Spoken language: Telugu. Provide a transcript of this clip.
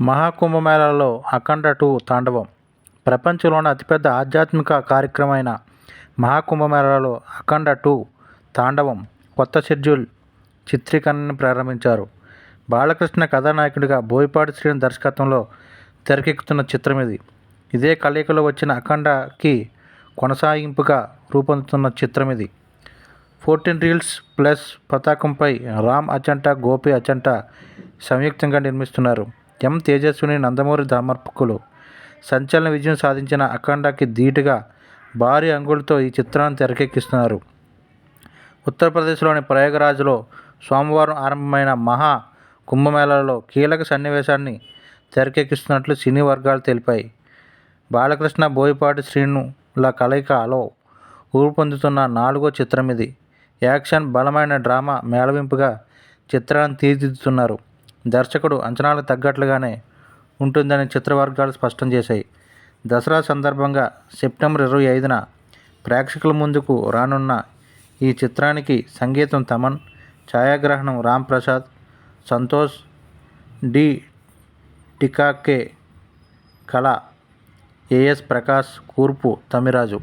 మహాకుంభమేళాలో అఖండ టూ తాండవం. ప్రపంచంలోని అతిపెద్ద ఆధ్యాత్మిక కార్యక్రమమైన మహాకుంభమేళాలో అఖండ టూ తాండవం కొత్త షెడ్యూల్ చిత్రీకరణను ప్రారంభించారు. బాలకృష్ణ కథానాయకుడిగా బోయపాటి శ్రీని దర్శకత్వంలో తెరకెక్కుతున్న చిత్రం ఇది. ఇదే కలయికలో వచ్చిన అఖండకి కొనసాగింపుగా రూపొందుతున్న చిత్రం ఇది. ఫోర్టీన్ రీల్స్ ప్లస్ పతాకంపై రామ్ అచంట గోపి అచంట సంయుక్తంగా నిర్మిస్తున్నారు. ఎం. తేజస్విని నందమూరి సమర్పకులు సంచలన విజయం సాధించిన అఖండకి ధీటుగా భారీ అంగులతో ఈ చిత్రాన్ని తెరకెక్కిస్తున్నారు. ఉత్తరప్రదేశ్లోని ప్రయాగరాజ్లో సోమవారం ఆరంభమైన మహా కుంభమేళాలో కీలక సన్నివేశాన్ని తెరకెక్కిస్తున్నట్లు సినీ వర్గాలు తెలిపాయి. బాలకృష్ణ బోయపాటి శ్రీనుల కలయికలో ఊపొందుతున్న నాలుగో చిత్రం ఇది యాక్షన్ బలమైన డ్రామా మేళవింపుగా చిత్రాన్ని తీర్చిదిద్దుతున్నారు. దర్శకుడు అంచనాలకు తగ్గట్లుగానే ఉంటుందని చిత్రవర్గాలు స్పష్టం చేశాయి. దసరా సందర్భంగా సెప్టెంబర్ ఇరవై ఐదున ప్రేక్షకుల ముందుకు రానున్న ఈ చిత్రానికి సంగీతం తమన్ ఛాయాగ్రహణం రామ్ ప్రసాద్ సంతోష్ డి. టికాకే కళ ఏఎస్ ప్రకాష్ కూర్పు తమిరాజు.